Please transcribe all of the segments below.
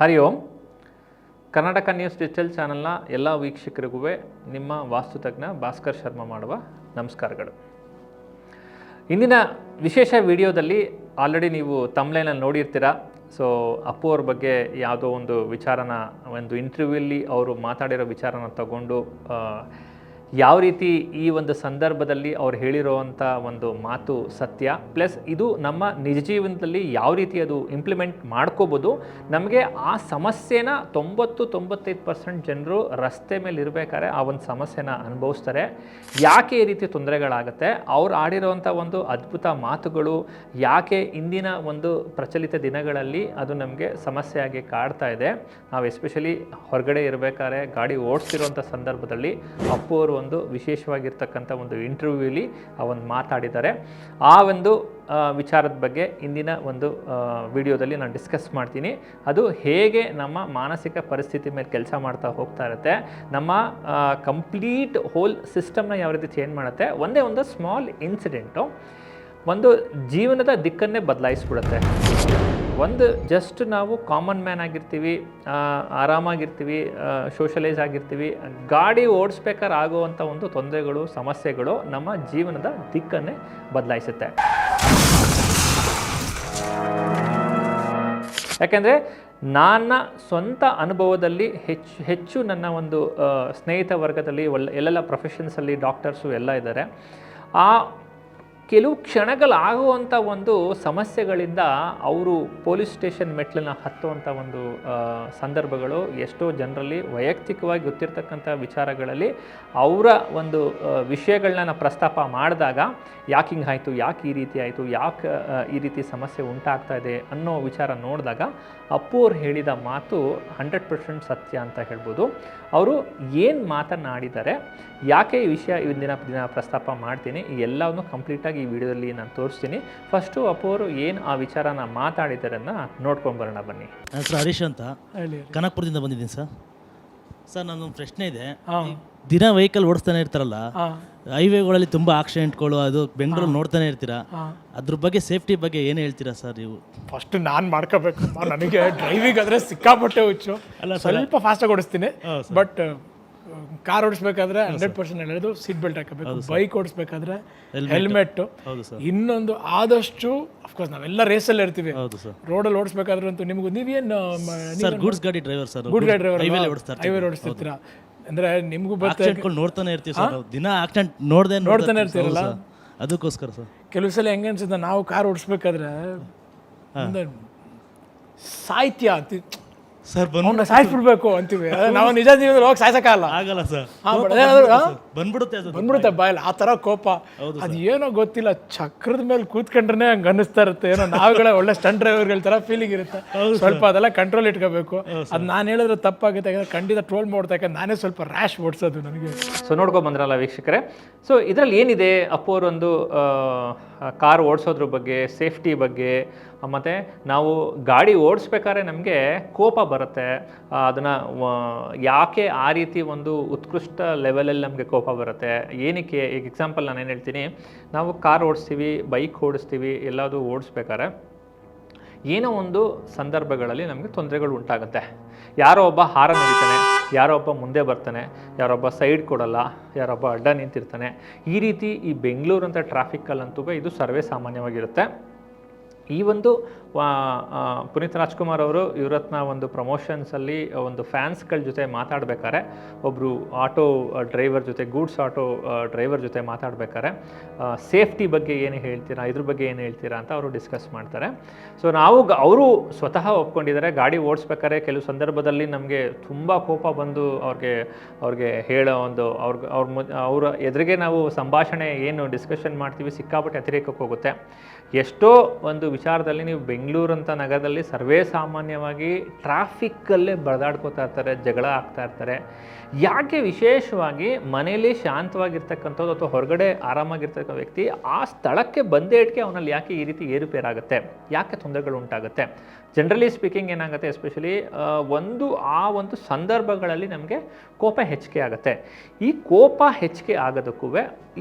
ಹರಿ Om. Karnataka news digital ಚಾನಲ್ನ ಎಲ್ಲ ವೀಕ್ಷಕರಿಗೂ ನಿಮ್ಮ ವಾಸ್ತುತಜ್ಞ ಭಾಸ್ಕರ್ ಶರ್ಮಾ ಮಾಡುವ ನಮಸ್ಕಾರಗಳು. ಇಂದಿನ ವಿಶೇಷ ವಿಡಿಯೋದಲ್ಲಿ ಆಲ್ರೆಡಿ ನೀವು ತಮ್ಲೈನಲ್ಲಿ ನೋಡಿರ್ತೀರ. ಸೊ ಅಪ್ಪು ಅವ್ರ ಬಗ್ಗೆ ಯಾವುದೋ ಒಂದು ವಿಚಾರನ, ಒಂದು ಇಂಟರ್ವ್ಯೂಲಿ ಅವರು ಮಾತಾಡಿರೋ ವಿಚಾರನ ತಗೊಂಡು ಯಾವ ರೀತಿ ಈ ಒಂದು ಸಂದರ್ಭದಲ್ಲಿ ಅವ್ರು ಹೇಳಿರೋವಂಥ ಒಂದು ಮಾತು ಸತ್ಯ, ಪ್ಲಸ್ ಇದು ನಮ್ಮ ನಿಜ ಜೀವನದಲ್ಲಿ ಯಾವ ರೀತಿ ಅದು ಇಂಪ್ಲಿಮೆಂಟ್ ಮಾಡ್ಕೋಬೋದು, ನಮಗೆ ಆ ಸಮಸ್ಯೆನ ತೊಂಬತ್ತು ತೊಂಬತ್ತೈದು ಪರ್ಸೆಂಟ್ ಜನರು ರಸ್ತೆ ಮೇಲೆ ಇರಬೇಕಾದ್ರೆ ಆ ಒಂದು ಸಮಸ್ಯೆನ ಅನುಭವಿಸ್ತಾರೆ. ಯಾಕೆ ಈ ರೀತಿ ತೊಂದರೆಗಳಾಗುತ್ತೆ? ಅವ್ರು ಆಡಿರೋವಂಥ ಒಂದು ಅದ್ಭುತ ಮಾತುಗಳು ಯಾಕೆ ಇಂದಿನ ಒಂದು ಪ್ರಚಲಿತ ದಿನಗಳಲ್ಲಿ ಅದು ನಮಗೆ ಸಮಸ್ಯೆಯಾಗಿ ಕಾಡ್ತಾ ಇದೆ? ನಾವು ಎಸ್ಪೆಷಲಿ ಹೊರಗಡೆ ಇರಬೇಕಾದ್ರೆ ಗಾಡಿ ಓಡಿಸ್ತಿರುವಂಥ ಸಂದರ್ಭದಲ್ಲಿ ಅಪ್ಪು ಅವರು ಒಂದು ವಿಶೇಷವಾಗಿರ್ತಕ್ಕಂಥ ಒಂದು ಇಂಟರ್ವ್ಯೂಲಿ ಅವನು ಮಾತಾಡಿದ್ದಾರೆ. ಆ ಒಂದು ವಿಚಾರದ ಬಗ್ಗೆ ಇಂದಿನ ಒಂದು ವಿಡಿಯೋದಲ್ಲಿ ನಾನು ಡಿಸ್ಕಸ್ ಮಾಡ್ತೀನಿ. ಅದು ಹೇಗೆ ನಮ್ಮ ಮಾನಸಿಕ ಪರಿಸ್ಥಿತಿ ಮೇಲೆ ಕೆಲಸ ಮಾಡ್ತಾ ಹೋಗ್ತಾ ಇರುತ್ತೆ, ನಮ್ಮ ಕಂಪ್ಲೀಟ್ ಹೋಲ್ ಸಿಸ್ಟಮ್ನ ಯಾವ ರೀತಿ ಚೇಂಜ್ ಮಾಡುತ್ತೆ, ಒಂದೇ ಒಂದು ಸ್ಮಾಲ್ ಇನ್ಸಿಡೆಂಟು, ಒಂದು ಜೀವನದ ದಿಕ್ಕನ್ನೇ ಬದಲಾಯಿಸ್ಬಿಡುತ್ತೆ. ಒಂದು ಜಸ್ಟ್ ನಾವು ಕಾಮನ್ ಮ್ಯಾನ್ ಆಗಿರ್ತೀವಿ ಆರಾಮಾಗಿರ್ತೀವಿ ಸೋಷಲೈಸ್ ಆಗಿರ್ತೀವಿ, ಗಾಡಿ ಓಡಿಸ್ಬೇಕಾದ್ರೆ ಆಗುವಂಥ ಒಂದು ತೊಂದರೆಗಳು, ಸಮಸ್ಯೆಗಳು ನಮ್ಮ ಜೀವನದ ದಿಕ್ಕನ್ನೇ ಬದಲಾಯಿಸುತ್ತೆ. ಯಾಕೆಂದರೆ ನನ್ನ ಸ್ವಂತ ಅನುಭವದಲ್ಲಿ ಹೆಚ್ಚು ಹೆಚ್ಚು ನನ್ನ ಒಂದು ಸ್ನೇಹಿತ ವರ್ಗದಲ್ಲಿ ಒಳ್ಳೆ, ಎಲ್ಲೆಲ್ಲ ಪ್ರೊಫೆಷನ್ಸಲ್ಲಿ ಡಾಕ್ಟರ್ಸು ಎಲ್ಲ ಇದ್ದಾರೆ. ಆ ಕೆಲವು ಕ್ಷಣಗಳಾಗುವಂಥ ಒಂದು ಸಮಸ್ಯೆಗಳಿಂದ ಅವರು ಪೊಲೀಸ್ ಸ್ಟೇಷನ್ ಮೆಟ್ಲನ್ನ ಹತ್ತುವಂಥ ಒಂದು ಸಂದರ್ಭಗಳು ಎಷ್ಟೋ ಜನರಲ್ಲಿ ವೈಯಕ್ತಿಕವಾಗಿ ಗೊತ್ತಿರ್ತಕ್ಕಂಥ ವಿಚಾರಗಳಲ್ಲಿ ಅವರ ಒಂದು ವಿಷಯಗಳನ್ನ ಪ್ರಸ್ತಾಪ ಮಾಡಿದಾಗ ಯಾಕೆ ಹಿಂಗೆ ಆಯಿತು, ಯಾಕೆ ಈ ರೀತಿ ಆಯಿತು, ಯಾಕೆ ಈ ರೀತಿ ಸಮಸ್ಯೆ ಉಂಟಾಗ್ತಾ ಇದೆ ಅನ್ನೋ ವಿಚಾರ ನೋಡಿದಾಗ ಅಪ್ಪು ಅವ್ರು ಹೇಳಿದ ಮಾತು ಹಂಡ್ರೆಡ್ ಪರ್ಸೆಂಟ್ ಸತ್ಯ ಅಂತ ಹೇಳ್ಬೋದು. ಅವರು ಏನು ಮಾತನಾಡಿದ್ದಾರೆ ಯಾಕೆ ಈ ವಿಷಯ ಇವತ್ತಿನ ದಿನ ಪ್ರಸ್ತಾಪ ಮಾಡ್ತೀನಿ ಈ ಎಲ್ಲವನ್ನು ಕಂಪ್ಲೀಟಾಗಿ ಈ ವಿಡಿಯೋದಲ್ಲಿ ನಾನು ತೋರಿಸ್ತೀನಿ. ಫಸ್ಟು ಅಪ್ಪು ಅವರು ಏನು ಆ ವಿಚಾರನ ಮಾತಾಡಿದ್ದಾರನ್ನ ನೋಡ್ಕೊಂಡು ಬರೋಣ ಬನ್ನಿ. ನನ್ನ ಹೆಸರು ಹರೀಶ್ ಅಂತ. ಹೇಳಿ ಕನಕಪುರದಿಂದ ಬಂದಿದ್ದೀನಿ ಸರ್. ಸರ್ ನನ್ನೊಂದು ಪ್ರಶ್ನೆ ಇದೆ. ಹಾಂ. ದಿನ ವೆಹಿಕಲ್ ಓಡಿಸ್ತಾನೆ ಇರ್ತಾರಲ್ಲ ಹೈವೇಗಳಲ್ಲಿ ತುಂಬ ಆಕ್ಸಿಡೆಂಟ್ಗಳು ಅದು ಬೆಂಗಳೂರು ನೋಡ್ತಾನೆ ಇರ್ತೀರಾ? ಅದ್ರ ಬಗ್ಗೆ ಸೇಫ್ಟಿ ಬಗ್ಗೆ ಏನು ಹೇಳ್ತೀರಾ ಸರ್ ನೀವು? ಫಸ್ಟ್ ನಾನು ಮಾಡ್ಕೋಬೇಕು. ನನಗೆ ಡ್ರೈವಿಂಗ್ ಆದರೆ ಸಿಕ್ಕಾಪಟ್ಟೆ ಹುಚ್ಚು. ಅಲ್ಲ ಸ್ವಲ್ಪ ಫಾಸ್ಟಾಗಿ ಓಡಿಸ್ತೀನಿ. ಬಟ್ ಕಾರ್ ಓಡಿಸ್ಬೇಕಾದ್ರೆ ಹಂಡ್ರೆಡ್ ಪರ್ಸೆಂಟ್ ಹೇಳೋದು ಸೀಟ್ ಬೆಲ್ಟ್ ಹಾಕಬೇಕು ಬೈಕ್ ಓಡಿಸ್ಬೇಕಾದ್ರೆ ಹೆಲ್ಮೆಟ್ ಹೌದು ಸರ್. ಇನ್ನೊಂದು ಆದಷ್ಟು ಅಫ್ಕೋರ್ಸ್ ನಾವೆಲ್ಲ ರೇಸಲ್ಲಿ ಇರ್ತೀವಿ. ಹೌದು ಸರ್. ರೋಡಲ್ಲಿ ಓಡಿಸ್ಬೇಕಾದ್ರೆ ಅಂತೂ ನಿಮಗೂ ನೀವೇನು ಸರ್ ಗೂಡ್ಸ್ ಗಾಡಿ ಡ್ರೈವರ್ ಸರ್ ಗುಡ್ ಡ್ರೈವರ್ ಹೈವೇಲಿ ಓಡಿಸ್ತಾ ಹೈವೇ ಓಡಿಸ್ತಿರ್ತೀರಾ? ಅಂದ್ರೆ ನಿಮಗೂ ಆಕ್ಸಿಡೆಂಟ್ಗಳು ನೋಡ್ತಾನೆ ಇರ್ತೀವಿ ಸರ್ ನಾವು. ದಿನ ಆಕ್ಸಿಡೆಂಟ್ ನೋಡ್ದೆ ನೋಡ್ತಾನೆ ಇರ್ತೀರಲ್ಲ? ಅದಕ್ಕೋಸ್ಕರ ಸರ್ ಕೆಲವು ಸಲ ಹೆಂಗೆ ಅನ್ಸುತ್ತೆ ನಾವು ಕಾರ್ ಓಡಿಸ್ಬೇಕಾದ್ರೆ ಸಾಹಿತ್ಯ ಅಂತೀವಿ ಸರ್ ಬಂದ್ ಸಾಯಿಸ್ಬಿಡ್ಬೇಕು ಅಂತೀವಿ. ನಾವು ನಿಜ ಜೀವನದಲ್ಲಿ ಹೋಗಿ ಸಾಯಿಸಕ್ಕಾಗಲ್ಲ. ಆಗಲ್ಲ ಸರ್? ಬಂದ್ಬಿಡುತ್ತೆ ಅದು. ಬಂದ್ಬಿಡುತ್ತೆ ಬಾಯಲ್ಲಿ. ಆ ಥರ ಕೋಪ. ಅದು ಏನೋ ಗೊತ್ತಿಲ್ಲ ಚಕ್ರದ ಮೇಲೆ ಕೂತ್ಕೊಂಡ್ರೆ ಹಂಗೆ ಅನ್ನಿಸ್ತಾ ಇರುತ್ತೆ. ಏನೋ ನಾವುಗಳೇ ಒಳ್ಳೆ ಸ್ಟನ್ ಡ್ರೈವರ್ಗಳ ಥರ ಫೀಲಿಂಗ್ ಇರುತ್ತೆ. ಸ್ವಲ್ಪ ಅದೆಲ್ಲ ಕಂಟ್ರೋಲ್ ಇಟ್ಕೋಬೇಕು. ಅದು ನಾನು ಹೇಳಿದ್ರೆ ತಪ್ಪಾಗುತ್ತೆ. ಯಾಕಂದ್ರೆ ಖಂಡಿತ ಟ್ರೋಲ್ ಮಾಡ್ತಾ ಯಾಕಂದ್ರೆ ನಾನೇ ಸ್ವಲ್ಪ ರ್ಯಾಶ್ ಓಡಿಸೋದು ನನಗೆ. ಸೊ ನೋಡ್ಕೊ ಬಂದ್ರಲ್ಲ ವೀಕ್ಷಕರೇ. ಸೊ ಇದರಲ್ಲಿ ಏನಿದೆ ಅಪ್ಪೋರ್ ಒಂದು ಕಾರ್ ಓಡಿಸೋದ್ರ ಬಗ್ಗೆ ಸೇಫ್ಟಿ ಬಗ್ಗೆ ಮತ್ತು ನಾವು ಗಾಡಿ ಓಡಿಸ್ಬೇಕಾದ್ರೆ ನಮಗೆ ಕೋಪ ಬರುತ್ತೆ. ಅದನ್ನು ಯಾಕೆ ಆ ರೀತಿ ಒಂದು ಉತ್ಕೃಷ್ಟ ಲೆವೆಲಲ್ಲಿ ನಮಗೆ ಕೋಪ ಬರುತ್ತೆ? ಏನಕ್ಕೆ, ಈಗ ಎಕ್ಸಾಂಪಲ್ ನಾನು ಏನು ಹೇಳ್ತೀನಿ, ನಾವು ಕಾರ್ ಓಡಿಸ್ತೀವಿ ಬೈಕ್ ಓಡಿಸ್ತೀವಿ, ಎಲ್ಲಾದರೂ ಓಡಿಸ್ಬೇಕಾದ್ರೆ ಏನೋ ಒಂದು ಸಂದರ್ಭಗಳಲ್ಲಿ ನಮಗೆ ತೊಂದರೆಗಳು ಉಂಟಾಗುತ್ತೆ. ಯಾರೋ ಒಬ್ಬ ಹಾರ ನಡೀತಾನೆ, ಯಾರೋ ಒಬ್ಬ ಮುಂದೆ ಬರ್ತಾನೆ ಯಾರೊಬ್ಬ ಸೈಡ್ ಕೊಡಲ್ಲ ಯಾರೊಬ್ಬ ಅಡ್ಡ ನಿಂತಿರ್ತಾನೆ. ಈ ರೀತಿ ಈ ಬೆಂಗಳೂರು ಅಂತ ಟ್ರಾಫಿಕ್ಕಲ್ಲಂತೂ ಇದು ಸರ್ವೇ ಸಾಮಾನ್ಯವಾಗಿರುತ್ತೆ. ಈ ಒಂದು ಪುನೀತ್ ರಾಜ್ಕುಮಾರ್ ಅವರು ಇವರತ್ನ ಒಂದು ಪ್ರಮೋಷನ್ಸಲ್ಲಿ ಒಂದು ಫ್ಯಾನ್ಸ್ಗಳ ಜೊತೆ ಮಾತಾಡಬೇಕಾರೆ ಒಬ್ಬರು ಆಟೋ ಡ್ರೈವರ್ ಜೊತೆ, ಗೂಡ್ಸ್ ಆಟೋ ಡ್ರೈವರ್ ಜೊತೆ ಮಾತಾಡಬೇಕಾರೆ ಸೇಫ್ಟಿ ಬಗ್ಗೆ ಏನು ಹೇಳ್ತೀರಾ, ಇದ್ರ ಬಗ್ಗೆ ಏನು ಹೇಳ್ತೀರಾ ಅಂತ ಅವರು ಡಿಸ್ಕಸ್ ಮಾಡ್ತಾರೆ. ಸೊ, ನಾವು ಅವರು ಸ್ವತಃ ಒಪ್ಕೊಂಡಿದ್ದಾರೆ, ಗಾಡಿ ಓಡಿಸ್ಬೇಕಾರೆ ಕೆಲವು ಸಂದರ್ಭದಲ್ಲಿ ನಮಗೆ ತುಂಬ ಕೋಪ ಬಂದು ಅವ್ರಿಗೆ ಅವ್ರಿಗೆ ಹೇಳೋ ಒಂದು, ಅವ್ರಿಗೆ, ಅವ್ರ ಅವರ ಎದುರಿಗೆ ನಾವು ಸಂಭಾಷಣೆ ಏನು ಡಿಸ್ಕಷನ್ ಮಾಡ್ತೀವಿ ಸಿಕ್ಕಾಪಟ್ಟೆ ಅತಿರೇಕಕ್ಕೆ ಹೋಗುತ್ತೆ. ಎಷ್ಟೋ ಒಂದು ವಿಚಾರದಲ್ಲಿ ನೀವು ಬೆಂಗಳೂರು ಅಂತ ನಗರದಲ್ಲಿ ಸರ್ವೇ ಸಾಮಾನ್ಯವಾಗಿ ಟ್ರಾಫಿಕ್ಕಲ್ಲೇ ಬಡದಾಡ್ಕೋತಾ ಇರ್ತಾರೆ, ಜಗಳ ಆಗ್ತಾ ಇರ್ತಾರೆ. ಯಾಕೆ ವಿಶೇಷವಾಗಿ ಮನೆಯಲ್ಲಿ ಶಾಂತವಾಗಿರ್ತಕ್ಕಂಥದ್ದು ಅಥವಾ ಹೊರಗಡೆ ಆರಾಮಾಗಿರ್ತಕ್ಕಂಥ ವ್ಯಕ್ತಿ ಆ ಸ್ಥಳಕ್ಕೆ ಬಂದೇ ಇಟ್ಕೆ ಅವನಲ್ಲಿ ಯಾಕೆ ಈ ರೀತಿ ಏರುಪೇರಾಗುತ್ತೆ? ಯಾಕೆ ತೊಂದರೆಗಳು ಉಂಟಾಗುತ್ತೆ? ಜನರಲಿ ಸ್ಪೀಕಿಂಗ್ ಏನಾಗುತ್ತೆ ಎಸ್ಪೆಷಲಿ ಒಂದು, ಆ ಒಂದು ಸಂದರ್ಭಗಳಲ್ಲಿ ನಮಗೆ ಕೋಪ ಹೆಚ್ಚಿಗೆ ಆಗುತ್ತೆ. ಈ ಕೋಪ ಹೆಚ್ಚಿಗೆ ಆಗೋದಕ್ಕೂ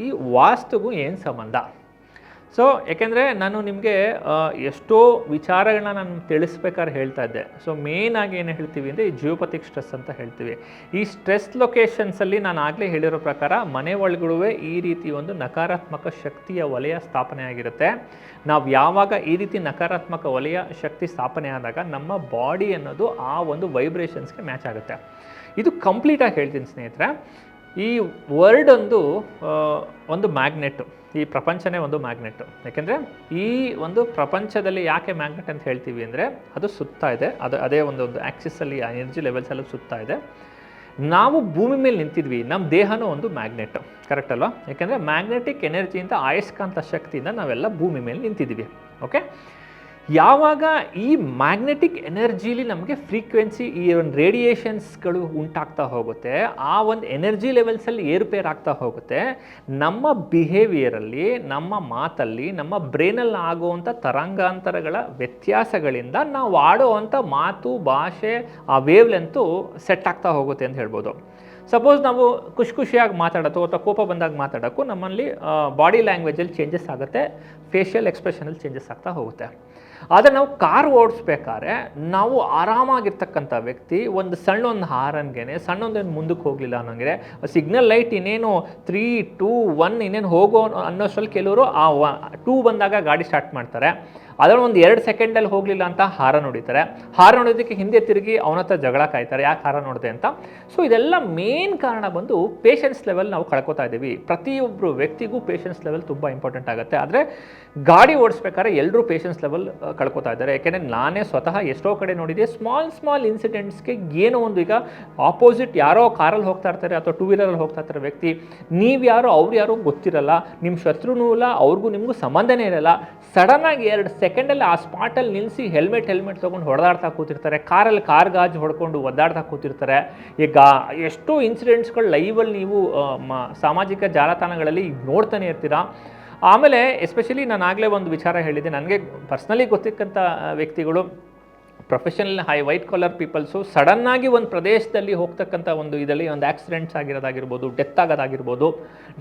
ಈ ವಾಸ್ತುಗೂ ಏನು ಸಂಬಂಧ? ಸೊ ಯಾಕೆಂದರೆ ನಾನು ನಿಮಗೆ ಎಷ್ಟೋ ವಿಚಾರಗಳನ್ನ ನಾನು ತಿಳಿಸ್ಬೇಕಾದ್ರೆ ಹೇಳ್ತಾ ಇದ್ದೆ. ಸೊ ಆಗಿ ಏನು ಹೇಳ್ತೀವಿ ಅಂದರೆ ಈ ಜಿಯೋಪತಿಕ್ ಸ್ಟ್ರೆಸ್ ಅಂತ ಹೇಳ್ತೀವಿ. ಈ ಸ್ಟ್ರೆಸ್ ಲೊಕೇಶನ್ಸಲ್ಲಿ ನಾನು ಆಗಲೇ ಹೇಳಿರೋ ಪ್ರಕಾರ ಮನೆ ಒಳಗಡೆ ಈ ರೀತಿ ಒಂದು ನಕಾರಾತ್ಮಕ ಶಕ್ತಿಯ ವಲಯ ಸ್ಥಾಪನೆ ಆಗಿರುತ್ತೆ. ನಾವು ಯಾವಾಗ ಈ ರೀತಿ ನಕಾರಾತ್ಮಕ ವಲಯ ಶಕ್ತಿ ಸ್ಥಾಪನೆ ಆದಾಗ ನಮ್ಮ ಬಾಡಿ ಅನ್ನೋದು ಆ ಒಂದು ವೈಬ್ರೇಷನ್ಸ್ಗೆ ಮ್ಯಾಚ್ ಆಗುತ್ತೆ. ಇದು ಕಂಪ್ಲೀಟಾಗಿ ಹೇಳ್ತೀನಿ ಸ್ನೇಹಿತರೆ. ಈ ವರ್ಡ್ ಒಂದು ಆ, ಒಂದು ಮ್ಯಾಗ್ನೆಟ್ ಈ ಪ್ರಪಂಚನೇ ಒಂದು ಮ್ಯಾಗ್ನೆಟ್ ಯಾಕೆಂದರೆ ಈ ಒಂದು ಪ್ರಪಂಚದಲ್ಲಿ ಯಾಕೆ ಮ್ಯಾಗ್ನೆಟ್ ಅಂತ ಹೇಳ್ತೀವಿ ಅಂದರೆ ಅದು ಸುತ್ತಾ ಇದೆ. ಅದು ಅದೇ ಒಂದು ಒಂದು ಆ್ಯಕ್ಸಿಸಲ್ಲಿ ಎನರ್ಜಿ ಲೆವೆಲ್ಸ್ ಎಲ್ಲ ಸುತ್ತಾ ಇದೆ. ನಾವು ಭೂಮಿ ಮೇಲೆ ನಿಂತಿದ್ವಿ ನಮ್ಮ ದೇಹನೂ ಒಂದು ಮ್ಯಾಗ್ನೆಟ್ ಕರೆಕ್ಟ್ ಅಲ್ವಾ? ಯಾಕೆಂದರೆ ಮ್ಯಾಗ್ನೆಟಿಕ್ ಎನರ್ಜಿಯಿಂದ ಆಯಸ್ಕಾಂತ ಶಕ್ತಿಯಿಂದ ನಾವೆಲ್ಲ ಭೂಮಿ ಮೇಲೆ ನಿಂತಿದ್ವಿ ಓಕೆ ಯಾವಾಗ ಈ ಮ್ಯಾಗ್ನೆಟಿಕ್ ಎನರ್ಜಿಲಿ ನಮಗೆ ಫ್ರೀಕ್ವೆನ್ಸಿ ಈ ಒಂದು ರೇಡಿಯೇಷನ್ಸ್ಗಳು ಉಂಟಾಗ್ತಾ ಹೋಗುತ್ತೆ, ಆ ಒಂದು ಎನರ್ಜಿ ಲೆವೆಲ್ಸಲ್ಲಿ ಏರುಪೇರ್ ಆಗ್ತಾ ಹೋಗುತ್ತೆ, ನಮ್ಮ ಬಿಹೇವಿಯರಲ್ಲಿ ನಮ್ಮ ಮಾತಲ್ಲಿ, ನಮ್ಮ ಬ್ರೈನಲ್ಲಿ ಆಗುವಂಥ ತರಂಗಾಂತರಗಳ ವ್ಯತ್ಯಾಸಗಳಿಂದ ನಾವು ಆಡುವಂಥ ಮಾತು, ಭಾಷೆ, ಆ ವೇವ್ ಲೆಂತು ಸೆಟ್ ಆಗ್ತಾ ಹೋಗುತ್ತೆ ಅಂತ ಹೇಳ್ಬೋದು. ಸಪೋಸ್ ನಾವು ಖುಷಿ ಖುಷಿಯಾಗಿ ಮಾತಾಡೋದು ಅಥವಾ ಕೋಪ ಬಂದಾಗ ಮಾತಾಡೋಕ್ಕೂ ನಮ್ಮಲ್ಲಿ ಬಾಡಿ ಲ್ಯಾಂಗ್ವೇಜಲ್ಲಿ ಚೇಂಜಸ್ ಆಗುತ್ತೆ ಫೇಶಿಯಲ್ ಎಕ್ಸ್ಪ್ರೆಷನಲ್ಲಿ ಚೇಂಜಸ್ ಆಗ್ತಾ ಹೋಗುತ್ತೆ. ಆದರೆ ನಾವು ಕಾರ್ ಓಡಿಸ್ಬೇಕಾದ್ರೆ ನಾವು ಆರಾಮಾಗಿರ್ತಕ್ಕಂಥ ವ್ಯಕ್ತಿ, ಒಂದು ಸಣ್ಣ ಒಂದು ಹಾರನ್ಗೆ ಸಣ್ಣ ಒಂದೇನು ಮುಂದಕ್ಕೆ ಹೋಗಲಿಲ್ಲ ಅನ್ನೋಂಗೆ ಸಿಗ್ನಲ್ ಲೈಟ್ ಇನ್ನೇನು ತ್ರೀ ಟೂ ಒನ್ ಇನ್ನೇನು ಹೋಗೋ ಅನ್ನೋಷ್ಟರಲ್ಲಿ ಕೆಲವರು ಆ ಟೂ ಬಂದಾಗ ಗಾಡಿ ಸ್ಟಾರ್ಟ್ ಮಾಡ್ತಾರೆ. ಅದರಲ್ಲಿ ಒಂದು ಎರಡು ಸೆಕೆಂಡಲ್ಲಿ ಹೋಗಲಿಲ್ಲ ಅಂತ ಹಾರ ನೋಡಿತಾರೆ ಹಾರ ನೋಡೋದಕ್ಕೆ ಹಿಂದೆ ತಿರುಗಿ ಅವನ ಹತ್ರ ಜಗಳ ಕಾಯ್ತಾರೆ, ಯಾಕೆ ಹಾರ ನೋಡಿದೆ ಅಂತ. ಸೊ ಇದೆಲ್ಲ ಮೇನ್ ಕಾರಣ ಬಂದು ಪೇಷನ್ಸ್ ಲೆವೆಲ್ ನಾವು ಕಳ್ಕೊತಾ ಇದ್ದೀವಿ. ಪ್ರತಿಯೊಬ್ಬರು ವ್ಯಕ್ತಿಗೂ ಪೇಷನ್ಸ್ ಲೆವೆಲ್ ತುಂಬ ಇಂಪಾರ್ಟೆಂಟ್ ಆಗುತ್ತೆ. ಆದರೆ ಗಾಡಿ ಓಡಿಸ್ಬೇಕಾದ್ರೆ ಎಲ್ಲರೂ ಪೇಷನ್ಸ್ ಲೆವೆಲ್ ಕಳ್ಕೊತಾ ಇದ್ದಾರೆ. ಯಾಕೆಂದರೆ ನಾನೇ ಸ್ವತಃ ಎಷ್ಟೋ ಕಡೆ ನೋಡಿದೆ ಸ್ಮಾಲ್ ಸ್ಮಾಲ್ ಇನ್ಸಿಡೆಂಟ್ಸ್ಗೆ ಏನೋ ಒಂದು ಈಗ ಆಪೋಸಿಟ್ ಯಾರೋ ಕಾರಲ್ಲಿ ಹೋಗ್ತಾ ಇರ್ತಾರೆ ಅಥವಾ ಟೂ ವೀಲರಲ್ಲಿ ಹೋಗ್ತಾ ಇರ್ತಾರೆ ವ್ಯಕ್ತಿ. ನೀವು ಯಾರೋ, ಅವ್ರು ಯಾರೋ ಗೊತ್ತಿರಲ್ಲ ನಿಮ್ಮ ಶತ್ರುನೂ ಇಲ್ಲ, ಅವ್ರಿಗೂ ನಿಮಗೂ ಸಂಬಂಧನೇ ಇರಲ್ಲ. ಸಡನ್ನಾಗಿ ಎರಡು ಸೆಕೆಂಡಲ್ಲಿ ಆ ಸ್ಪಾಟಲ್ಲಿ ನಿಲ್ಲಿಸಿ ಹೆಲ್ಮೆಟ್ ಹೆಲ್ಮೆಟ್ ತೊಗೊಂಡು ಹೊಡೆದಾಡ್ತಾ ಕೂತಿರ್ತಾರೆ. ಕಾರಲ್ಲಿ ಕಾರ್ ಗಾಜು ಹೊಡ್ಕೊಂಡು ಒದ್ದಾಡ್ತಾ ಕೂತಿರ್ತಾರೆ. ಈಗ ಎಷ್ಟೋ ಇನ್ಸಿಡೆಂಟ್ಸ್ಗಳು ಲೈವಲ್ಲಿ ನೀವು ಸಾಮಾಜಿಕ ಜಾಲತಾಣಗಳಲ್ಲಿ ಈಗ ನೋಡ್ತಾನೆ ಇರ್ತೀರಾ. ಆಮೇಲೆ ಎಸ್ಪೆಷಲಿ ನಾನು ಆಗಲೇ ಒಂದು ವಿಚಾರ ಹೇಳಿದ್ದೆ. ನನಗೆ ಪರ್ಸ್ನಲಿ ಗೊತ್ತಿಕ್ಕಂಥ ವ್ಯಕ್ತಿಗಳು professional high white collar peoples ಸಡನ್ನಾಗಿ ಒಂದು ಪ್ರದೇಶದಲ್ಲಿ ಹೋಗ್ತಕ್ಕಂಥ ಒಂದು ಇದರಲ್ಲಿ ಒಂದು ಆಕ್ಸಿಡೆಂಟ್ಸ್ ಆಗಿರೋದಾಗಿರ್ಬೋದು ಡೆತ್ ಆಗೋದಾಗಿರ್ಬೋದು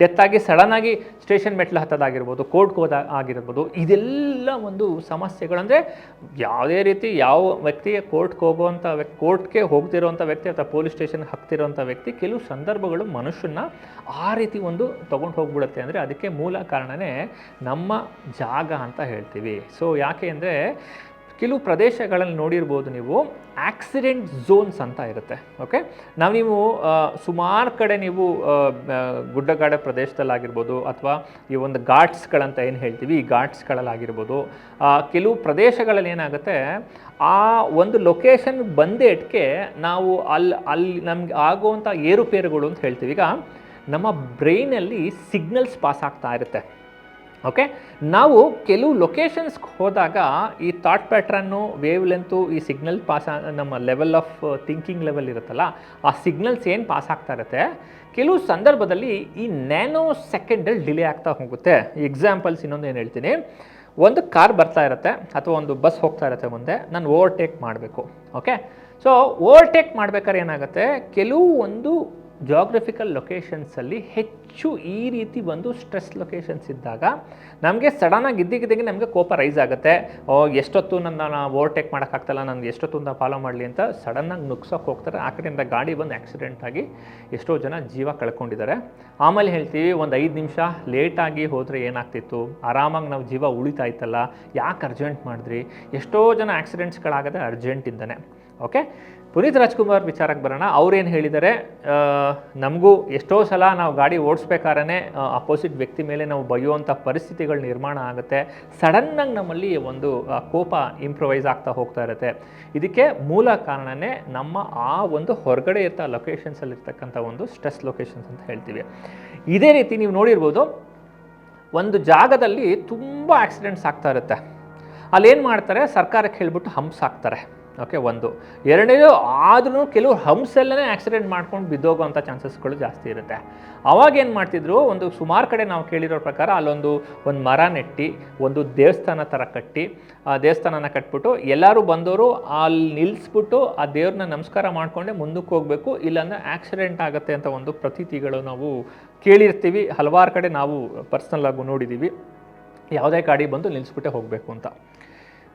ಡೆತ್ ಆಗಿ ಸಡನ್ನಾಗಿ ಸ್ಟೇಷನ್ ಮೆಟ್ಲು ಹತ್ತೋದಾಗಿರ್ಬೋದು ಕೋರ್ಟ್ಗೆ ಹೋದ ಆಗಿರ್ಬೋದು, ಇದೆಲ್ಲ ಒಂದು ಸಮಸ್ಯೆಗಳಂದರೆ ಯಾವುದೇ ರೀತಿ ಯಾವ ವ್ಯಕ್ತಿಯ ಕೋರ್ಟ್ಗೆ ಹೋಗುವಂಥ ವ್ಯಕ್ತಿ ಕೋರ್ಟ್ಗೆ ಹೋಗ್ತಿರೋವಂಥ ವ್ಯಕ್ತಿ ಅಥವಾ ಪೊಲೀಸ್ ಸ್ಟೇಷನ್ ಹಾಕ್ತಿರೋವಂಥ ವ್ಯಕ್ತಿ, ಕೆಲವು ಸಂದರ್ಭಗಳು ಮನುಷ್ಯನ ಆ ರೀತಿ ಒಂದು ತೊಗೊಂಡು ಹೋಗ್ಬಿಡುತ್ತೆ. ಅಂದರೆ ಅದಕ್ಕೆ ಮೂಲ ಕಾರಣನೇ ನಮ್ಮ ಜಾಗ ಅಂತ ಹೇಳ್ತೀವಿ. ಸೊ ಯಾಕೆ ಅಂದರೆ ಕೆಲವು ಪ್ರದೇಶಗಳಲ್ಲಿ ನೋಡಿರ್ಬೋದು ನೀವು ಆಕ್ಸಿಡೆಂಟ್ ಝೋನ್ಸ್ ಅಂತ ಇರುತ್ತೆ ಓಕೆ ನಾವು ನೀವು ಸುಮಾರು ಕಡೆ ನೀವು ಗುಡ್ಡಗಾಡ ಪ್ರದೇಶದಲ್ಲಾಗಿರ್ಬೋದು ಅಥವಾ ಈ ಒಂದು ಘಾಟ್ಸ್ಗಳಂತ ಏನು ಹೇಳ್ತೀವಿ, ಈ ಘಾಟ್ಸ್ಗಳಲ್ಲಾಗಿರ್ಬೋದು ಕೆಲವು ಪ್ರದೇಶಗಳಲ್ಲಿ ಏನಾಗುತ್ತೆ, ಆ ಒಂದು ಲೊಕೇಶನ್ ಬಂದೇಟ್ಗೆ ನಾವು ಅಲ್ಲಿ ಅಲ್ಲಿ ನಮ್ಗೆ ಆಗುವಂಥ ಏರುಪೇರುಗಳು ಅಂತ ಹೇಳ್ತೀವಿ. ಈಗ ನಮ್ಮ ಬ್ರೈನಲ್ಲಿ ಸಿಗ್ನಲ್ಸ್ ಪಾಸ್ ಆಗ್ತಾ ಇರುತ್ತೆ. ಓಕೆ ನಾವು ಕೆಲವು ಲೊಕೇಶನ್ಸ್ಗೆ ಹೋದಾಗ ಈ ಥಾಟ್ ಪ್ಯಾಟ್ರನ್ನು ವೇವ್ ಲೆಂತು ಈ ಸಿಗ್ನಲ್ ಪಾಸ್ ನಮ್ಮ ಲೆವೆಲ್ ಆಫ್ ಥಿಂಕಿಂಗ್ ಲೆವೆಲ್ ಇರುತ್ತಲ್ಲ, ಆ ಸಿಗ್ನಲ್ಸ್ ಏನು ಪಾಸ್ ಆಗ್ತಾ ಇರುತ್ತೆ? ಕೆಲವು ಸಂದರ್ಭದಲ್ಲಿ ಈ ನ್ಯಾನೋ ಸೆಕೆಂಡಲ್ಲಿ ಡಿಲೇ ಆಗ್ತಾ ಹೋಗುತ್ತೆ. ಎಕ್ಸಾಂಪಲ್ಸ್ ಇನ್ನೊಂದು ಏನು ಹೇಳ್ತೀನಿ? ಒಂದು ಕಾರ್ ಬರ್ತಾ ಇರುತ್ತೆ, ಅಥವಾ ಒಂದು ಬಸ್ ಹೋಗ್ತಾ ಇರುತ್ತೆ ಮುಂದೆ, ನಾನು ಓವರ್ಟೇಕ್ ಮಾಡಬೇಕು. ಓಕೆ ಸೊ ಓವರ್ಟೇಕ್ ಮಾಡ್ಬೇಕಾದ್ರೆ ಏನಾಗುತ್ತೆ? ಕೆಲವು ಒಂದು ಜಾಗ್ರಫಿಕಲ್ ಲೊಕೇಶನ್ಸಲ್ಲಿ ಹೆಚ್ಚು ಈ ರೀತಿ ಒಂದು ಸ್ಟ್ರೆಸ್ ಲೊಕೇಶನ್ಸ್ ಇದ್ದಾಗ ನಮಗೆ ಸಡನ್ನಾಗಿ ಇದ್ದಕ್ಕಿದ್ದಂಗೆ ನಮಗೆ ಕೋಪ ರೈಸ್ ಆಗುತ್ತೆ. ಓ, ಎಷ್ಟೊತ್ತು ನನ್ನ ಓವರ್ಟೇಕ್ ಮಾಡೋಕ್ಕಾಗ್ತಲ್ಲ ನಾನು ಎಷ್ಟೊತ್ತು ಅಂತ ಫಾಲೋ ಮಾಡಲಿ ಅಂತ ಸಡನ್ನಾಗಿ ನುಗ್ಸೋಕೆ ಹೋಗ್ತಾರೆ. ಆ ಕಡೆಯಿಂದ ಗಾಡಿ ಬಂದು ಆಕ್ಸಿಡೆಂಟ್ ಆಗಿ ಎಷ್ಟೋ ಜನ ಜೀವ ಕಳ್ಕೊಂಡಿದ್ದಾರೆ. ಆಮೇಲೆ ಹೇಳ್ತೀವಿ, ಒಂದು ಐದು ನಿಮಿಷ ಲೇಟಾಗಿ ಹೋದರೆ ಏನಾಗ್ತಿತ್ತು? ಆರಾಮಾಗಿ ನಾವು ಜೀವ ಉಳಿತಾ ಇತ್ತಲ್ಲ? ಯಾಕೆ ಅರ್ಜೆಂಟ್ ಮಾಡಿದ್ರಿ? ಎಷ್ಟೋ ಜನ ಆಕ್ಸಿಡೆಂಟ್ಸ್ಗಳಾಗದೆ ಅರ್ಜೆಂಟಿಂದನೇ ಓಕೆ ಪುನೀತ್ ರಾಜ್ಕುಮಾರ್ ವಿಚಾರಕ್ಕೆ ಬರೋಣ. ಅವ್ರೇನು ಹೇಳಿದ್ದಾರೆ? ನಮಗೂ ಎಷ್ಟೋ ಸಲ ನಾವು ಗಾಡಿ ಓಡಿಸ್ಬೇಕಾದ್ರೆ ಅಪೋಸಿಟ್ ವ್ಯಕ್ತಿ ಮೇಲೆ ನಾವು ಬೈಯುವಂಥ ಪರಿಸ್ಥಿತಿಗಳು ನಿರ್ಮಾಣ ಆಗುತ್ತೆ. ಸಡನ್ನಾಗಿ ನಮ್ಮಲ್ಲಿ ಒಂದು ಕೋಪ ಇಂಪ್ರೊವೈಸ್ ಆಗ್ತಾ ಹೋಗ್ತಾ ಇರುತ್ತೆ. ಇದಕ್ಕೆ ಮೂಲ ಕಾರಣನೇ ನಮ್ಮ ಆ ಒಂದು ಹೊರಗಡೆ ಇರ್ತಾ ಲೊಕೇಶನ್ಸಲ್ಲಿ ಇರ್ತಕ್ಕಂಥ ಒಂದು ಸ್ಟ್ರೆಸ್ ಲೊಕೇಶನ್ಸ್ ಅಂತ ಹೇಳ್ತೀವಿ. ಇದೇ ರೀತಿ ನೀವು ನೋಡಿರ್ಬೋದು, ಒಂದು ಜಾಗದಲ್ಲಿ ತುಂಬ ಆಕ್ಸಿಡೆಂಟ್ಸ್ ಆಗ್ತಾ ಇರುತ್ತೆ. ಅಲ್ಲೇನು ಮಾಡ್ತಾರೆ, ಸರ್ಕಾರಕ್ಕೆ ಹೇಳ್ಬಿಟ್ಟು ಹಂಪ್ಸ್ ಹಾಕ್ತಾರೆ. ಓಕೆ, ಒಂದು. ಎರಡನೇದು, ಆದ್ರೂ ಕೆಲವು ಹಂಸಲ್ಲೇ ಆಕ್ಸಿಡೆಂಟ್ ಮಾಡ್ಕೊಂಡು ಬಿದ್ದೋಗೋವಂಥ ಚಾನ್ಸಸ್ಗಳು ಜಾಸ್ತಿ ಇರುತ್ತೆ. ಅವಾಗ ಏನು ಮಾಡ್ತಿದ್ರು, ಒಂದು ಸುಮಾರು ಕಡೆ ನಾವು ಕೇಳಿರೋ ಪ್ರಕಾರ ಅಲ್ಲೊಂದು, ಒಂದು ಮರ ನೆಟ್ಟಿ, ಒಂದು ದೇವಸ್ಥಾನ ಥರ ಕಟ್ಟಿ, ಆ ದೇವಸ್ಥಾನನ ಕಟ್ಬಿಟ್ಟು ಎಲ್ಲರೂ ಬಂದವರು ಅಲ್ಲಿ ನಿಲ್ಲಿಸ್ಬಿಟ್ಟು ಆ ದೇವ್ರನ್ನ ನಮಸ್ಕಾರ ಮಾಡಿಕೊಂಡೆ ಮುಂದಕ್ಕೆ ಹೋಗಬೇಕು, ಇಲ್ಲಾಂದರೆ ಆಕ್ಸಿಡೆಂಟ್ ಆಗುತ್ತೆ ಅಂತ ಒಂದು ಪ್ರತೀತಿಗಳು ನಾವು ಕೇಳಿರ್ತೀವಿ. ಹಲವಾರು ಕಡೆ ನಾವು ಪರ್ಸ್ನಲ್ ಆಗೂ ನೋಡಿದ್ದೀವಿ ಯಾವುದೇ ಗಾಡಿ ಬಂದು ನಿಲ್ಲಿಸ್ಬಿಟ್ಟೆ ಹೋಗಬೇಕು ಅಂತ.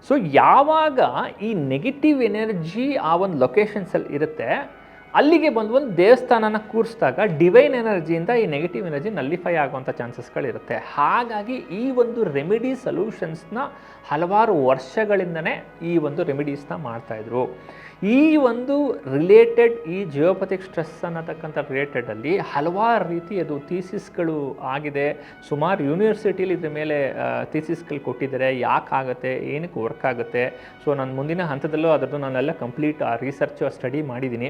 ಸೊ ಯಾವಾಗ ಈ ನೆಗೆಟಿವ್ ಎನರ್ಜಿ ಆ ಒಂದು ಲೊಕೇಶನ್ಸಲ್ಲಿ ಇರುತ್ತೆ, ಅಲ್ಲಿಗೆ ಬಂದು ಒಂದು ದೇವಸ್ಥಾನನ ಕೂರಿಸಿದಾಗ ಡಿವೈನ್ ಎನರ್ಜಿಯಿಂದ ಈ ನೆಗೆಟಿವ್ ಎನರ್ಜಿ ನಲ್ಲಿಫೈ ಆಗುವಂಥ ಚಾನ್ಸಸ್ಗಳಿರುತ್ತೆ ಹಾಗಾಗಿ ಈ ಒಂದು ರೆಮಿಡಿ ಸೊಲ್ಯೂಷನ್ಸ್ನ ಹಲವಾರು ವರ್ಷಗಳಿಂದನೇ ಈ ಒಂದು ರೆಮಿಡೀಸ್ನ ಮಾಡ್ತಾಯಿದ್ರು ಈ ಒಂದು ರಿಲೇಟೆಡ್ ಈ ಜಿಯೋಪತಿಕ್ ಸ್ಟ್ರೆಸ್ ಅನ್ನತಕ್ಕಂಥ ರಿಲೇಟೆಡಲ್ಲಿ ಹಲವಾರು ರೀತಿ ಅದು ಥೀಸಿಸ್ಗಳು ಆಗಿದೆ. ಸುಮಾರು ಯೂನಿವರ್ಸಿಟಿಲಿ ಇದ್ರ ಮೇಲೆ ಥೀಸಿಸ್ಗಳು ಕೊಟ್ಟಿದ್ದಾರೆ. ಯಾಕಾಗುತ್ತೆ ಏನಕ್ಕೆ ವರ್ಕ್ ಆಗುತ್ತೆ? ಸೊ ನಾನು ಮುಂದಿನ ಹಂತದಲ್ಲೂ ಅದರದ್ದು ನಾನೆಲ್ಲ ಕಂಪ್ಲೀಟ್ ಆ ರಿಸರ್ಚ್ ಸ್ಟಡಿ ಮಾಡಿದ್ದೀನಿ.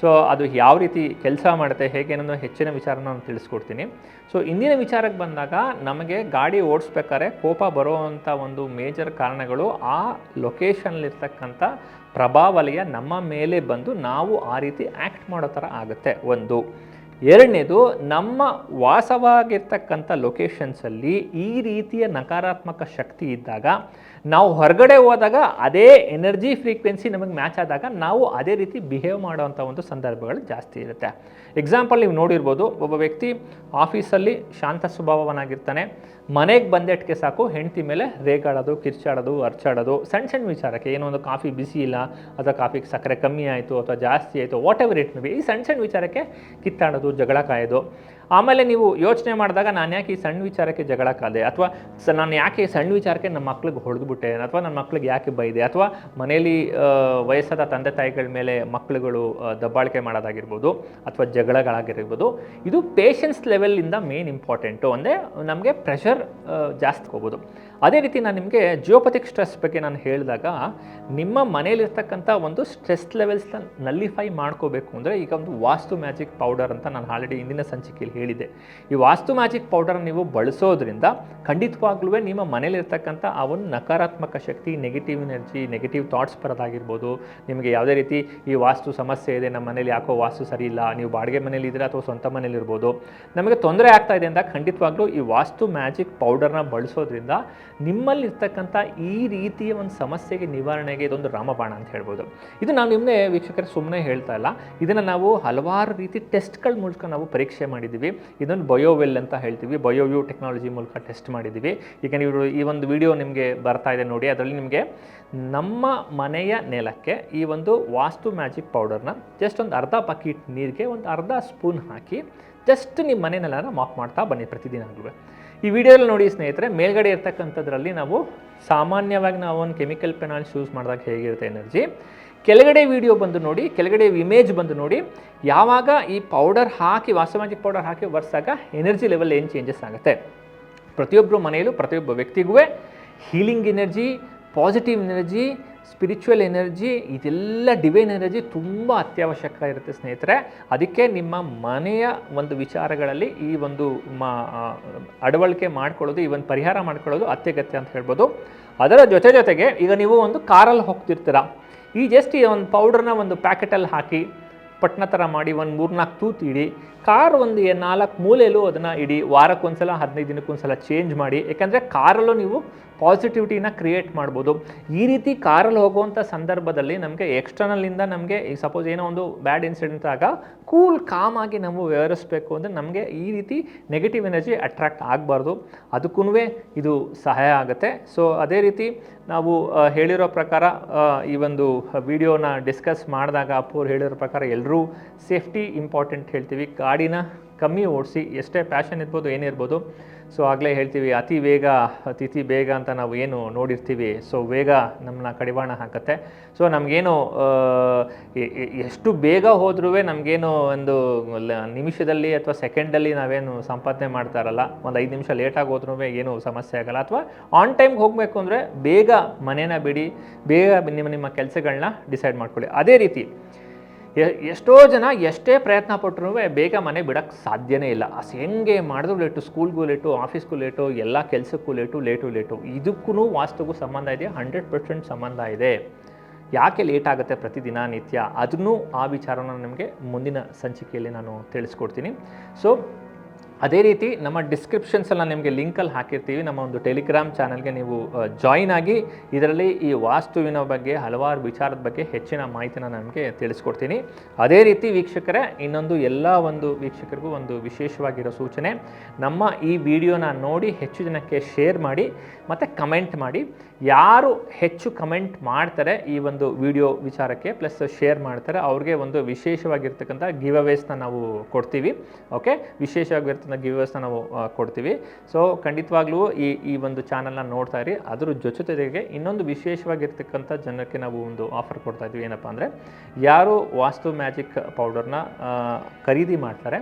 ಸೊ ಅದು ಯಾವ ರೀತಿ ಕೆಲಸ ಮಾಡುತ್ತೆ? ಹೇಗೆ ಅನ್ನೋ ಹೆಚ್ಚಿನ ವಿಚಾರನ ನಾನು ತಿಳಿಸ್ಕೊಡ್ತೀನಿ. ಸೊ ಇಂದಿನ ವಿಚಾರಕ್ಕೆ ಬಂದಾಗ ನಮಗೆ ಗಾಡಿ ಓಡಿಸ್ಬೇಕಾದ್ರೆ ಕೋಪ ಬರುವಂಥ ಒಂದು ಮೇಜರ್ ಕಾರಣಗಳು ಆ ಲೊಕೇಶನ್ಲಿರ್ತಕ್ಕಂಥ ಪ್ರಭಾವಲಯ ನಮ್ಮ ಮೇಲೆ ಬಂದು ನಾವು ಆ ರೀತಿ ಆ್ಯಕ್ಟ್ ಮಾಡೋ ಥರ ಆಗುತ್ತೆ. ಒಂದು. ಎರಡನೇದು, ನಮ್ಮ ವಾಸವಾಗಿರ್ತಕ್ಕಂಥ ಲೊಕೇಶನ್ಸಲ್ಲಿ ಈ ರೀತಿಯ ನಕಾರಾತ್ಮಕ ಶಕ್ತಿ ಇದ್ದಾಗ ನಾವು ಹೊರಗಡೆ ಹೋದಾಗ ಅದೇ ಎನರ್ಜಿ ಫ್ರೀಕ್ವೆನ್ಸಿ ನಮಗೆ ಮ್ಯಾಚ್ ಆದಾಗ ನಾವು ಅದೇ ರೀತಿ ಬಿಹೇವ್ ಮಾಡುವಂಥ ಒಂದು ಸಂದರ್ಭಗಳು ಜಾಸ್ತಿ ಇರುತ್ತೆ. ಎಕ್ಸಾಂಪಲ್ ನೀವು ನೋಡಿರ್ಬೋದು, ಒಬ್ಬ ವ್ಯಕ್ತಿ ಆಫೀಸಲ್ಲಿ ಶಾಂತ ಸ್ವಭಾವವನಾಗಿರ್ತಾನೆ, ಮನೆಗೆ ಬಂದೆಟ್ಟಿಗೆ ಸಾಕು, ಹೆಂಡತಿ ಮೇಲೆ ರೇಗಾಡೋದು, ಕಿರ್ಚಾಡೋದು ಅರ್ಚಾಡೋದು ಸಣ್ಣ ಸಣ್ಣ ವಿಚಾರಕ್ಕೆ, ಏನೋ ಒಂದು ಕಾಫಿ ಬಿಸಿ ಇಲ್ಲ, ಅಥವಾ ಕಾಫಿಗೆ ಸಕ್ಕರೆ ಕಮ್ಮಿ ಆಯಿತು, ಅಥವಾ ಜಾಸ್ತಿ ಆಯಿತು whatever it may be ಈ ಸಣ್ಣ ಸಣ್ಣ ವಿಚಾರಕ್ಕೆ ಕಿತ್ತಾಡೋದು, ಜಗಳ ಕಾಯೋದು ಆಮೇಲೆ ನೀವು ಯೋಚನೆ ಮಾಡಿದಾಗ ನಾನು ಯಾಕೆ ಈ ಸಣ್ಣ ವಿಚಾರಕ್ಕೆ ಜಗಳ ಕಾದೆ? ಅಥವಾ ಸ ನಾನು ಯಾಕೆ ಈ ಸಣ್ಣ ವಿಚಾರಕ್ಕೆ ನಮ್ಮ ಮಕ್ಳಿಗೆ ಹೊಡೆದ್ಬಿಟ್ಟೆ? ಅಥವಾ ನನ್ನ ಮಕ್ಳಿಗೆ ಯಾಕೆ ಬೈದೆ? ಅಥವಾ ಮನೆಯಲ್ಲಿ ವಯಸ್ಸಾದ ತಂದೆ ತಾಯಿಗಳ ಮೇಲೆ ಮಕ್ಳುಗಳು ದಬ್ಬಾಳಿಕೆ ಮಾಡೋದಾಗಿರ್ಬೋದು ಅಥವಾ ಜಗಳಗಳಾಗಿರ್ಬೋದು, ಇದು ಪೇಷನ್ಸ್ ಲೆವೆಲಿಂದ ಮೇನ್ ಇಂಪಾರ್ಟೆಂಟು ಅಂದರೆ ನಮಗೆ ಪ್ರೆಷರ್ ಜಾಸ್ತಿ ಹೋಗ್ಬೋದು ಅದೇ ರೀತಿ ನಾನು ನಿಮಗೆ ಜಿಯೋಪತಿಕ್ ಸ್ಟ್ರೆಸ್ ಬಗ್ಗೆ ನಾನು ಹೇಳಿದಾಗ ನಿಮ್ಮ ಮನೇಲಿರ್ತಕ್ಕಂಥ ಒಂದು ಸ್ಟ್ರೆಸ್ ಲೆವೆಲ್ಸ್ನ ನಲ್ಲಿಫೈ ಮಾಡ್ಕೋಬೇಕು ಅಂದರೆ ಈಗ ಒಂದು ವಾಸ್ತು ಮ್ಯಾಜಿಕ್ ಪೌಡರ್ ಅಂತ ನಾನು ಆಲ್ರೆಡಿ ಇಂದಿನ ಸಂಚಿಕೆಯಲ್ಲಿ ಹೇಳಿದೆ ಈ ವಾಸ್ತು ಮ್ಯಾಜಿಕ್ ಪೌಡರ್ ನೀವು ಬಳಸೋದ್ರಿಂದ ಖಂಡಿತವಾಗ್ಲೂ ನಿಮ್ಮ ಮನೇಲಿರ್ತಕ್ಕಂಥ ಆ ಒಂದು ನಕಾರಾತ್ಮಕ ಶಕ್ತಿ ನೆಗೆಟಿವ್ ಎನರ್ಜಿ ನೆಗೆಟಿವ್ ಥಾಟ್ಸ್ ಬರೋದಾಗಿರ್ಬೋದು. ನಿಮಗೆ ಯಾವುದೇ ರೀತಿ ಈ ವಾಸ್ತು ಸಮಸ್ಯೆ ಇದೆ, ನಮ್ಮ ಮನೇಲಿ ಯಾಕೋ ವಾಸ್ತು ಸರಿ ಇಲ್ಲ, ನೀವು ಬಾಡಿಗೆ ಮನೇಲಿ ಇದ್ದೀರಾ ಅಥವಾ ಸ್ವಂತ ಮನೇಲಿರ್ಬೋದು ನಮಗೆ ತೊಂದರೆ ಆಗ್ತಾ ಇದೆ ಅಂತ ಖಂಡಿತವಾಗ್ಲೂ ಈ ವಾಸ್ತು ಮ್ಯಾಜಿಕ್ ಪೌಡರ್ನ ಬಳಸೋದ್ರಿಂದ ನಿಮ್ಮಲ್ಲಿರ್ತಕ್ಕಂಥ ಈ ರೀತಿಯ ಒಂದು ಸಮಸ್ಯೆಗೆ ನಿವಾರಣೆಗೆ ಇದೊಂದು ರಾಮಬಾಣ ಅಂತ ಹೇಳ್ಬೋದು. ಇದು ನಾವು ನಿಮ್ಮನ್ನೇ ವೀಕ್ಷಕರು ಸುಮ್ಮನೆ ಹೇಳ್ತಾ ಇಲ್ಲ. ಇದನ್ನು ನಾವು ಹಲವಾರು ರೀತಿ ಟೆಸ್ಟ್ಗಳ ಮೂಲಕ ನಾವು ಪರೀಕ್ಷೆ ಮಾಡಿದ್ದೀವಿ ಇದೊಂದು ಬಯೋವೆಲ್ ಅಂತ ಹೇಳ್ತೀವಿ. ಬಯೋವ್ಯೂ ಟೆಕ್ನಾಲಜಿ ಮೂಲಕ ಟೆಸ್ಟ್ ಮಾಡಿದ್ದೀವಿ ಈಗ ನೀವು ಈ ಒಂದು ವಿಡಿಯೋ ನಿಮಗೆ ಬರ್ತಾ ಇದೆ ನೋಡಿ. ಅದರಲ್ಲಿ ನಿಮಗೆ ನಮ್ಮ ಮನೆಯ ನೆಲಕ್ಕೆ ಈ ಒಂದು ವಾಸ್ತು ಮ್ಯಾಜಿಕ್ ಪೌಡರ್ನ ಜಸ್ಟ್ ಒಂದು ಅರ್ಧ ಪಕೀಟ್ ನೀರಿಗೆ ಒಂದು ಅರ್ಧ ಸ್ಪೂನ್ ಹಾಕಿ ಜಸ್ಟ್ ನಿಮ್ಮ ಮನೆಯಲ್ಲೆಲ್ಲ ಮಾಪ್ ಮಾಡ್ತಾ ಬನ್ನಿ ಪ್ರತಿದಿನ ಈ ವಿಡಿಯೋದಲ್ಲಿ ನೋಡಿ ಸ್ನೇಹಿತರೆ, ಮೇಲ್ಗಡೆ ಇರ್ತಕ್ಕಂಥದ್ರಲ್ಲಿ ನಾವು ಸಾಮಾನ್ಯವಾಗಿ ನಾವು ಒಂದು ಕೆಮಿಕಲ್ ಪೆನಾಲ್ಸ್ ಯೂಸ್ ಮಾಡಿದಾಗ ಹೇಗಿರುತ್ತೆ ಎನರ್ಜಿ? ಕೆಳಗಡೆ ವಿಡಿಯೋ ಬಂದು ನೋಡಿ, ಕೆಳಗಡೆ ಇಮೇಜ್ ಬಂದು ನೋಡಿ, ಯಾವಾಗ ಈ ಪೌಡರ್ ಹಾಕಿ ವಾಸಮಾಜಿಕ್ ಪೌಡರ್ ಹಾಕಿ ಒರೆಸಾಗ ಎನರ್ಜಿ ಲೆವೆಲ್ ಏನು ಚೇಂಜಸ್ ಆಗುತ್ತೆ? ಪ್ರತಿಯೊಬ್ಬರು ಮನೆಯಲ್ಲೂ, ಪ್ರತಿಯೊಬ್ಬ ವ್ಯಕ್ತಿಗೂ healing energy positive energy spiritual energy ಇದೆಲ್ಲ ಡಿವೈನ್ ಎನರ್ಜಿ ತುಂಬ ಅತ್ಯವಶ್ಯಕ ಇರುತ್ತೆ ಸ್ನೇಹಿತರೆ. ಅದಕ್ಕೆ ನಿಮ್ಮ ಮನೆಯ ಒಂದು ವಿಚಾರಗಳಲ್ಲಿ ಈ ಒಂದು ಮಾ ಅಡವಳಿಕೆ ಮಾಡ್ಕೊಳ್ಳೋದು, ಈ ಒಂದು ಪರಿಹಾರ ಮಾಡ್ಕೊಳ್ಳೋದು ಅತ್ಯಗತ್ಯ ಅಂತ ಹೇಳ್ಬೋದು. ಅದರ ಜೊತೆ ಜೊತೆಗೆ ಈಗ ನೀವು ಒಂದು ಕಾರಲ್ಲಿ ಹೋಗ್ತಿರ್ತೀರ. ಈ ಜಸ್ಟ್ ಈ ಒಂದು ಪೌಡರ್ನ ಒಂದು ಪ್ಯಾಕೆಟಲ್ಲಿ ಹಾಕಿ, ಪಟ್ನ ಥರ ಮಾಡಿ ಒಂದು ಮೂರ್ನಾಲ್ಕು ತೂತು ಇಡಿ. ಕಾರ್ ಒಂದು ನಾಲ್ಕು ಮೂಲೆಯಲ್ಲೂ ಅದನ್ನು ಇಡಿ. ವಾರಕ್ಕೊಂದ್ಸಲ, ಹದಿನೈದು ದಿನಕ್ಕೊಂದ್ಸಲ ಚೇಂಜ್ ಮಾಡಿ. ಯಾಕಂದರೆ ಕಾರಲ್ಲೂ ನೀವು ಪಾಸಿಟಿವಿಟಿನ ಕ್ರಿಯೇಟ್ ಮಾಡ್ಬೋದು. ಈ ರೀತಿ ಕಾರಲ್ಲಿ ಹೋಗುವಂಥ ಸಂದರ್ಭದಲ್ಲಿ ನಮಗೆ ಎಕ್ಸ್ಟರ್ನಲ್ಲಿಂದ ನಮಗೆ ಈ ಸಪೋಸ್ ಏನೋ ಒಂದು ಬ್ಯಾಡ್ ಇನ್ಸಿಡೆಂಟ್ ಆಗ ಕೂಲ್ ಕಾಮ್ ಆಗಿ ನಾವು ವ್ಯವಹರಿಸಬೇಕು ಅಂದರೆ ನಮಗೆ ಈ ರೀತಿ ನೆಗೆಟಿವ್ ಎನರ್ಜಿ ಅಟ್ರಾಕ್ಟ್ ಆಗಬಾರ್ದು. ಅದಕ್ಕೂ ಇದು ಸಹಾಯ ಆಗುತ್ತೆ. ಸೊ ಅದೇ ರೀತಿ ನಾವು ಹೇಳಿರೋ ಪ್ರಕಾರ ಈ ಒಂದು ವಿಡಿಯೋನ ಡಿಸ್ಕಸ್ ಮಾಡಿದಾಗ ಅಪ್ಪವ್ರು ಹೇಳಿರೋ ಪ್ರಕಾರ ಎಲ್ಲರೂ ಸೇಫ್ಟಿ ಇಂಪಾರ್ಟೆಂಟ್ ಹೇಳ್ತೀವಿ. ಗಾಡಿನ ಕಮ್ಮಿ ಓಡಿಸಿ, ಎಷ್ಟೇ ಪ್ಯಾಷನ್ ಇರ್ಬೋದು, ಏನೇ ಇರ್ಬೋದು ಸೊ ಆಗಲೇ ಹೇಳ್ತೀವಿ, ಅತಿ ವೇಗ, ಅತಿಥಿ ಬೇಗ ಅಂತ ನಾವು ಏನು ನೋಡಿರ್ತೀವಿ. ಸೊ ವೇಗ ನಮ್ಮನ್ನ ಕಡಿವಾಣ ಹಾಕುತ್ತೆ. ಸೊ ನಮಗೇನು ಎಷ್ಟು ಬೇಗ ಹೋದ್ರೂ ನಮಗೇನು ಒಂದು ನಿಮಿಷದಲ್ಲಿ ಅಥವಾ ಸೆಕೆಂಡಲ್ಲಿ ನಾವೇನು ಸಂಪಾದನೆ ಮಾಡ್ತಾರಲ್ಲ, ಒಂದು ಐದು ನಿಮಿಷ ಲೇಟಾಗಿ ಹೋದ್ರೂ ಏನು ಸಮಸ್ಯೆ ಆಗಲ್ಲ. ಅಥವಾ ಆನ್ ಟೈಮ್ಗೆ ಹೋಗಬೇಕು ಅಂದರೆ ಬೇಗ ಮನೇನ ಬಿಡಿ, ಬೇಗ ನಿಮ್ಮ ನಿಮ್ಮ ಕೆಲಸಗಳನ್ನ ಡಿಸೈಡ್ ಮಾಡ್ಕೊಳ್ಳಿ. ಅದೇ ರೀತಿ ಎಷ್ಟೋ ಜನ ಎಷ್ಟೇ ಪ್ರಯತ್ನ ಪಟ್ಟರು ಬೇಗ ಮನೆ ಬಿಡೋಕ್ಕೆ ಸಾಧ್ಯನೇ ಇಲ್ಲ. ಅಸ್ ಹೆಂಗೆ ಮಾಡಿದ್ರು ಲೇಟು, ಸ್ಕೂಲ್ಗೂ ಲೇಟು, ಆಫೀಸ್ಗೂ ಲೇಟು, ಎಲ್ಲ ಕೆಲಸಕ್ಕೂ ಲೇಟು ಲೇಟು ಲೇಟು. ಇದಕ್ಕೂ ವಾಸ್ತುಗೂ ಸಂಬಂಧ ಇದೆ, ಹಂಡ್ರೆಡ್ ಪರ್ಸೆಂಟ್ ಸಂಬಂಧ ಇದೆ. ಯಾಕೆ ಲೇಟ್ ಆಗುತ್ತೆ ಪ್ರತಿದಿನ ನಿತ್ಯ? ಅದನ್ನೂ ಆ ವಿಚಾರನ ನಿಮಗೆ ಮುಂದಿನ ಸಂಚಿಕೆಯಲ್ಲಿ ನಾನು ತಿಳಿಸ್ಕೊಡ್ತೀನಿ. ಸೊ ಅದೇ ರೀತಿ ನಮ್ಮ ಡಿಸ್ಕ್ರಿಪ್ಷನ್ಸಲ್ಲಿ ನಾನು ನಿಮಗೆ ಲಿಂಕಲ್ಲಿ ಹಾಕಿರ್ತೀವಿ. ನಮ್ಮ ಒಂದು ಟೆಲಿಗ್ರಾಮ್ ಚಾನಲ್ಗೆ ನೀವು ಜಾಯಿನ್ ಆಗಿ ಇದರಲ್ಲಿ ಈ ವಾಸ್ತುವಿನ ಬಗ್ಗೆ, ಹಲವಾರು ವಿಚಾರದ ಬಗ್ಗೆ ಹೆಚ್ಚಿನ ಮಾಹಿತಿನ ನಮಗೆ ತಿಳಿಸ್ಕೊಡ್ತೀನಿ. ಅದೇ ರೀತಿ ವೀಕ್ಷಕರೇ, ಇನ್ನೊಂದು ಎಲ್ಲ ಒಂದು ವೀಕ್ಷಕರಿಗೂ ಒಂದು ವಿಶೇಷವಾಗಿರೋ ಸೂಚನೆ. ನಮ್ಮ ಈ ವಿಡಿಯೋನ ನೋಡಿ ಹೆಚ್ಚು ಜನಕ್ಕೆ ಶೇರ್ ಮಾಡಿ, ಮತ್ತು ಕಮೆಂಟ್ ಮಾಡಿ. ಯಾರು ಹೆಚ್ಚು ಕಮೆಂಟ್ ಮಾಡ್ತಾರೆ ಈ ಒಂದು ವಿಡಿಯೋ ವಿಚಾರಕ್ಕೆ ಪ್ಲಸ್ ಶೇರ್ ಮಾಡ್ತಾರೆ, ಅವ್ರಿಗೆ ಒಂದು ವಿಶೇಷವಾಗಿರ್ತಕ್ಕಂಥ ಗಿವ್ ಅವೇಸ್ನ ನಾವು ಕೊಡ್ತೀವಿ. ಓಕೆ ವಿಶೇಷವಾಗಿರ್ತಕ್ಕಂಥ ಗಿವ್ ಅವೇಸ್ನ ನಾವು ಕೊಡ್ತೀವಿ. ಸೊ ಖಂಡಿತವಾಗ್ಲೂ ಈ ಈ ಒಂದು ಚಾನಲ್ನ ನೋಡ್ತಾ ಇರಿ. ಅದ್ರ ಜೊತೆಗೆ ಇನ್ನೊಂದು ವಿಶೇಷವಾಗಿರ್ತಕ್ಕಂಥ ಜನಕ್ಕೆ ನಾವು ಒಂದು ಆಫರ್ ಕೊಡ್ತಾ ಇದ್ವಿ. ಏನಪ್ಪ ಅಂದರೆ, ಯಾರು ವಾಸ್ತು ಮ್ಯಾಜಿಕ್ ಪೌಡರ್ನ ಖರೀದಿ ಮಾಡ್ತಾರೆ,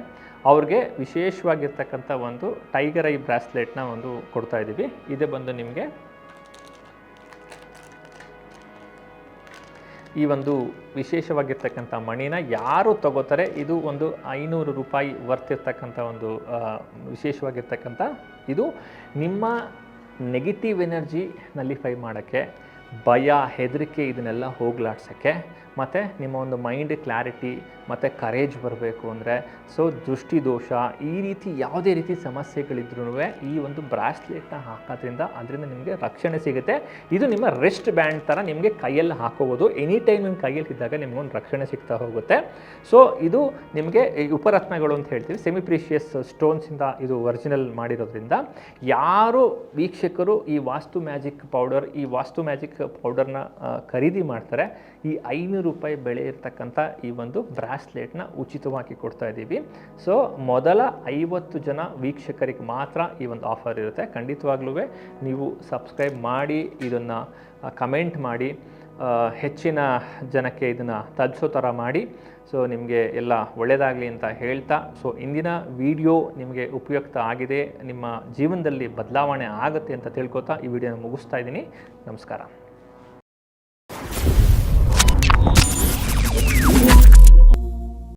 ಅವ್ರಿಗೆ ವಿಶೇಷವಾಗಿರ್ತಕ್ಕಂಥ ಒಂದು ಟೈಗರ್ ಐ ಬ್ರಾಸ್ಲೆಟ್ನ ಒಂದು ಕೊಡ್ತಾ ಇದ್ದೀವಿ. ಇದೇ ಬಂದು ನಿಮಗೆ ಈ ಒಂದು ವಿಶೇಷವಾಗಿರ್ತಕ್ಕಂಥ ಮಣಿನ ಯಾರು ತಗೋತಾರೆ, ಇದು ಒಂದು ಐನೂರು ರೂಪಾಯಿ ವರ್ತ್ ಇರ್ತಕ್ಕಂಥ ಒಂದು ವಿಶೇಷವಾಗಿರ್ತಕ್ಕಂಥ ಇದು ನಿಮ್ಮ ನೆಗೆಟಿವ್ ಎನರ್ಜಿ ನಲ್ಲಿಫೈ ಮಾಡೋಕ್ಕೆ, ಭಯ, ಹೆದರಿಕೆ ಇದನ್ನೆಲ್ಲ ಹೋಗ್ಲಾಡ್ಸೋಕ್ಕೆ ಮತ್ತು ನಿಮ್ಮ ಒಂದು ಮೈಂಡ್ ಕ್ಲಾರಿಟಿ ಮತ್ತು ಕರೇಜ್ ಬರಬೇಕು ಅಂದರೆ ಸೊ ದೃಷ್ಟಿ ದೋಷ, ಈ ರೀತಿ ಯಾವುದೇ ರೀತಿ ಸಮಸ್ಯೆಗಳಿದ್ರೂ ಈ ಒಂದು ಬ್ರಾಸ್ಲೆಟ್ನ ಹಾಕೋದ್ರಿಂದ ಅದರಿಂದ ನಿಮಗೆ ರಕ್ಷಣೆ ಸಿಗುತ್ತೆ. ಇದು ನಿಮ್ಮ ರೆಸ್ಟ್ ಬ್ಯಾಂಡ್ ಥರ ನಿಮಗೆ ಕೈಯಲ್ಲಿ ಹಾಕೋಬೋದು. ಎನಿ ಟೈಮ್ ನಿಮ್ಮ ಕೈಯಲ್ಲಿ ಇದ್ದಾಗ ನಿಮ್ಗೊಂದು ರಕ್ಷಣೆ ಸಿಗ್ತಾ ಹೋಗುತ್ತೆ. ಸೊ ಇದು ನಿಮಗೆ ಉಪರತ್ನಗಳು ಅಂತ ಹೇಳ್ತೀವಿ. ಸೆಮಿ ಪ್ರೀಷಿಯಸ್ ಸ್ಟೋನ್ಸಿಂದ ಇದು ಒರಿಜಿನಲ್ ಮಾಡಿರೋದ್ರಿಂದ ಯಾರು ವೀಕ್ಷಕರು ಈ ವಾಸ್ತು ಮ್ಯಾಜಿಕ್ ಪೌಡರ್ ಈ ವಾಸ್ತು ಮ್ಯಾಜಿಕ್ ಪೌಡರ್ನ ಖರೀದಿ ಮಾಡ್ತಾರೆ, ಈ ಐನೂರು ರೂಪಾಯಿ ಬೆಲೆ ಇರ್ತಕ್ಕಂಥ ಈ ಒಂದು ಬ್ರಾಸ್ಲೆಟ್ನ ಉಚಿತವಾಗಿ ಕೊಡ್ತಾ ಇದ್ದೀವಿ. ಸೊ ಮೊದಲ ಐವತ್ತು ಜನ ವೀಕ್ಷಕರಿಗೆ ಮಾತ್ರ ಈ ಒಂದು ಆಫರ್ ಇರುತ್ತೆ. ಖಂಡಿತವಾಗ್ಲೂ ನೀವು ಸಬ್ಸ್ಕ್ರೈಬ್ ಮಾಡಿ, ಇದನ್ನು ಕಮೆಂಟ್ ಮಾಡಿ ಹೆಚ್ಚಿನ ಜನಕ್ಕೆ ಇದನ್ನು ತಲುಪಿಸೋ ಥರ ಮಾಡಿ. ಸೊ ನಿಮಗೆ ಎಲ್ಲ ಒಳ್ಳೆಯದಾಗಲಿ ಅಂತ ಹೇಳ್ತಾ ಸೊ ಇಂದಿನ ವಿಡಿಯೋ ನಿಮಗೆ ಉಪಯುಕ್ತ ಆಗಿದೆ, ನಿಮ್ಮ ಜೀವನದಲ್ಲಿ ಬದಲಾವಣೆ ಆಗುತ್ತೆ ಅಂತ ತಿಳ್ಕೊತಾ ಈ ವಿಡಿಯೋನ ಮುಗಿಸ್ತಾ ಇದ್ದೀನಿ. ನಮಸ್ಕಾರ.